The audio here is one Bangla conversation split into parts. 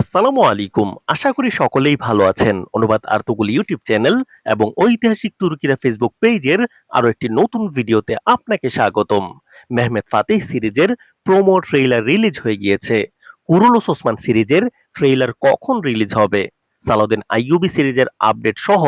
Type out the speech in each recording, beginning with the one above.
আসসালামু আলাইকুম। আশা করি সকলেই ভালো আছেন। অনুবাদ আর্তগুল ইউটিউব চ্যানেল এবং ঐতিহাসিক তুর্কিরা ফেসবুক পেজের আরও একটি নতুন ভিডিওতে আপনাকে স্বাগতম। মেহমেদ ফাতেহ সিরিজের প্রোমো ট্রেইলার রিলিজ হয়ে গিয়েছে। কুরুলুস ওসমান সিরিজের ট্রেইলার কখন রিলিজ হবে? সালাউদ্দিন আইয়ুবি সিরিজের আপডেট সহ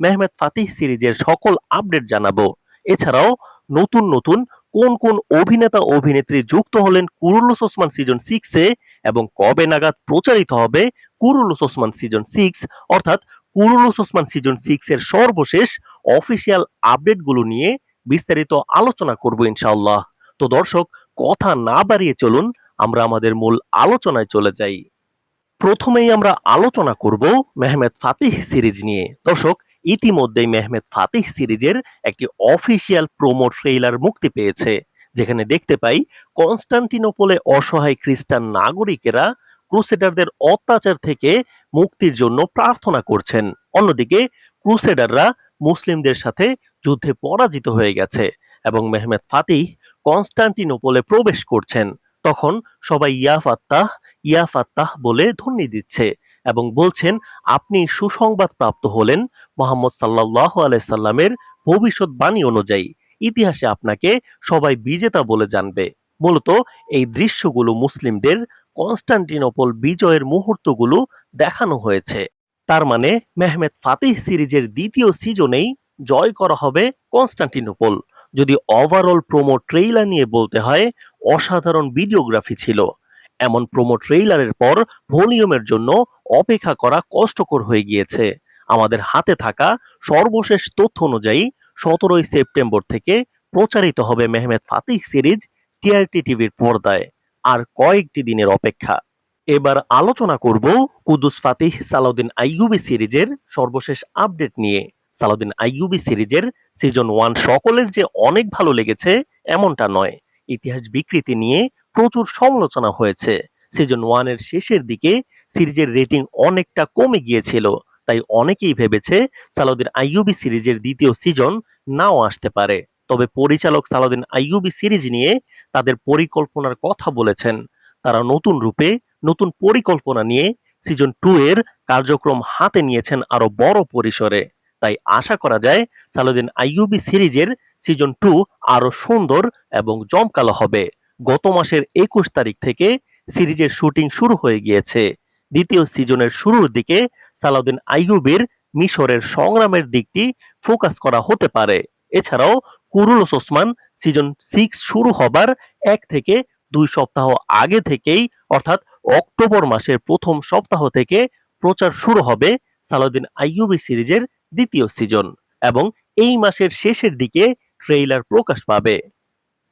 মেহমেদ ফাতিহ সিরিজের সকল আপডেট জানাব। এছাড়াও নতুন নতুন কোন কোন অভিনেতা অভিনেত্রী যুক্ত হলেন কুরুলুস ওসমান সিজন সিক্সে এবং কবে নাগাদ প্রচারিত হবে কুরুলুস ওসমান সিজন সিক্স অর্থাৎ কুরুলুস ওসমান সিজন সিক্স এর সর্বশেষ অফিসিয়াল আপডেটগুলো নিয়ে বিস্তারিত আলোচনা করব ইনশাআল্লাহ। তো দর্শক, কথা না বাড়িয়ে চলুন, আমরা আমাদের মূল আলোচনায় চলে যাই। প্রথমেই আমরা আলোচনা করব মেহমেদ ফাতিহ সিরিজ নিয়ে। দর্শক ইতিমধ্যেই মেহমেদ ফাতিহ সিরিজের একটি অফিসিয়াল প্রোমো ট্রেইলার মুক্তি পেয়েছে, যেখানে দেখতে পাই কনস্টান্টিনোপলে অসহায় খ্রিস্টান নাগরিকেরা ক্রুসেডারদের অত্যাচার থেকে মুক্তির জন্য প্রার্থনা করছেন। অন্যদিকে ক্রুসেডাররা মুসলিমদের সাথে যুদ্ধে পরাজিত হয়ে গেছে এবং মেহমেদ ফাতিহ কনস্টান্টিনোপলে প্রবেশ করছেন। তখন সবাই ইয়া ফাত্তাহ ইয়া ফাত্তাহ বলে ধ্বনি দিচ্ছে। এবং বলছেন, আপনি সুসংবাদ প্রাপ্ত হলেন মোহাম্মদ সাল্লাহ আলাইসাল্লামের ভবিষ্যৎবাণী অনুযায়ী। ইতিহাসে আপনাকে সবাই বিজেতা বলে জানবে। মূলত এই দৃশ্যগুলো মুসলিমদের কনস্টান্টিনোপল বিজয়ের মুহূর্তগুলো দেখানো হয়েছে। তার মানে মেহমেদ ফাতিহ সিরিজের দ্বিতীয় সিজনেই জয় করা হবে কনস্টান্টিনোপল। যদি ওভারঅল প্রোমো ট্রেইলার নিয়ে বলতে হয়, অসাধারণ ভিডিওগ্রাফি ছিল। এমন প্রোমো ট্রেইলারের পর ভলিউমের জন্য অপেক্ষা করা কষ্টকর হয়ে গিয়েছে। আমাদের হাতে থাকা সর্বশেষ তথ্য অনুযায়ী সতেরোই সেপ্টেম্বর থেকে প্রচারিত হবে মেহমেদ ফাতিহ সিরিজ টিআরটি টিভির পর্দায়। আর কয়েকটি দিনের অপেক্ষা। এবার আলোচনা করব কুদুস ফাতিহ সালাউদ্দিন আইয়ুবি সিরিজের সর্বশেষ আপডেট নিয়ে। সালাউদ্দিন আইয়ুবি সিরিজের সিজন ওয়ান সকলের যে অনেক ভালো লেগেছে, এমনটা নয়। ইতিহাস বিকৃতি নিয়ে প্রচুর সমালোচনা হয়েছে। সিজন ওয়ানের শেষের দিকে সিরিজের রেটিং অনেকটা কমে গিয়েছিল। তাই অনেকেই ভেবেছে সালাউদ্দিন আইয়ুবি সিরিজের দ্বিতীয় সিজন নাও আসতে পারে। তবে পরিচালক সালাউদ্দিন আইয়ুবি সিরিজ নিয়ে তাদের পরিকল্পনার কথা বলেছেন। তারা নতুন রূপে নতুন পরিকল্পনা নিয়ে সিজন টু এর কার্যক্রম হাতে নিয়েছেন আরও বড় পরিসরে। তাই আশা করা যায় সালাউদ্দিন আইয়ুবি সিরিজের সিজন টু আরও সুন্দর এবং জমকালো হবে। গত মাসের একুশ তারিখ থেকে সিরিজের শুটিং শুরু হয়ে গিয়েছে। দ্বিতীয় সিজনের শুরুর দিকে সালাউদ্দিন আইয়ুবের মিশরের সংগ্রামের দিকটি ফোকাস করা হতে পারে। এছাড়াও কুরুলস ওসমান সিজন সিক্স শুরু হবার এক থেকে দুই সপ্তাহ আগে থেকেই, অর্থাৎ অক্টোবর মাসের প্রথম সপ্তাহ থেকে প্রচার শুরু হবে সালাউদ্দিন আইয়ুবি সিরিজের দ্বিতীয় সিজন এবং এই মাসের শেষের দিকে ট্রেইলার প্রকাশ পাবে।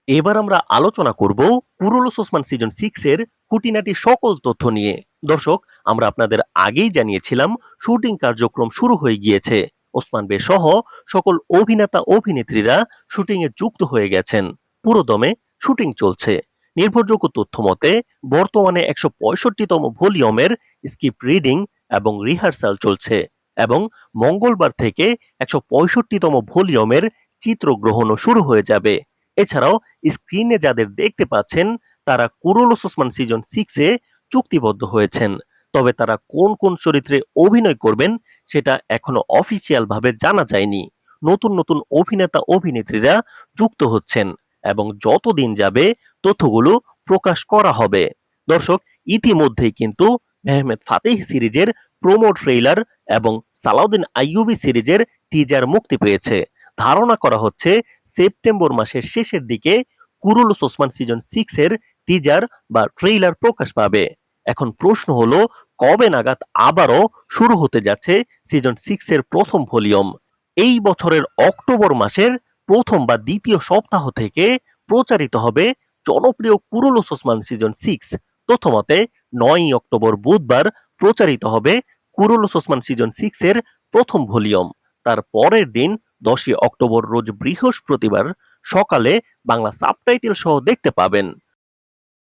এবার আমরা আলোচনা করব কুরুলুস ওসমান সিজন সিক্স এর খুঁটিনাটি সকল তথ্য নিয়ে। দর্শক, আমরা আপনাদের আগেই জানিয়েছিলাম, শুটিং কার্যক্রম শুরু হয়ে গিয়েছে। ওসমান বে সহ সকল অভিনেতা, অভিনেত্রীরা শুটিং এ যুক্ত হয়ে গেছেন। পুরোদমে শুটিং চলছে। নির্ভরযোগ্য তথ্য মতে, বর্তমানে একশো পঁয়ষট্টিতম ভলিউমের স্ক্রিপ্ট রিডিং এবং রিহার্সাল চলছে এবং মঙ্গলবার থেকে একশো পঁয়ষট্টিতম ভলিউমের চিত্রগ্রহণও শুরু হয়ে যাবে। এছাড়াও স্ক্রিনে যাদের দেখতে পাচ্ছেন, তারা কুরুলুস ওসমান সিজন সিক্সে চুক্তিবদ্ধ হয়েছেন। তবে তারা কোন কোন চরিত্রে অভিনয় করবেন, সেটা এখনও অফিসিয়াল ভাবে জানা যায়নি। নতুন নতুন অভিনেতা অভিনেত্রীরা যুক্ত হচ্ছেন এবং যতদিন যাবে তথ্যগুলো প্রকাশ করা হবে। দর্শক, ইতিমধ্যেই কিন্তু মেহমেদ ফাতেহ সিরিজের প্রোমো ট্রেইলার এবং সালাউদ্দিন আইয়ুবি সিরিজের টিজার মুক্তি পেয়েছে। ধারণা করা হচ্ছে সেপ্টেম্বর মাসের শেষের দিকে কুরুলুস ওসমান সিজন সিক্স এর টিজার বা ট্রেইলার প্রকাশ পাবে। এখন প্রশ্ন হলো, কবে নাগাদ আবারও শুরু হতে যাচ্ছে সিজন সিক্স এর প্রথম ভলিউম? এই বছরের অক্টোবর মাসের প্রথম বা দ্বিতীয় সপ্তাহ থেকে প্রচারিত হবে জনপ্রিয় কুরুলুস ওসমান সিজন সিক্স প্রথমতে নয়ই অক্টোবর বুধবার প্রচারিত হবে কুরুলুস ওসমান সিজন সিক্স এর প্রথম ভলিউম। তার পরের দিন দশই অক্টোবর রোজ বৃহস্পতিবার সকালে বাংলা সাবটাইটেল সহ দেখতে পাবেন।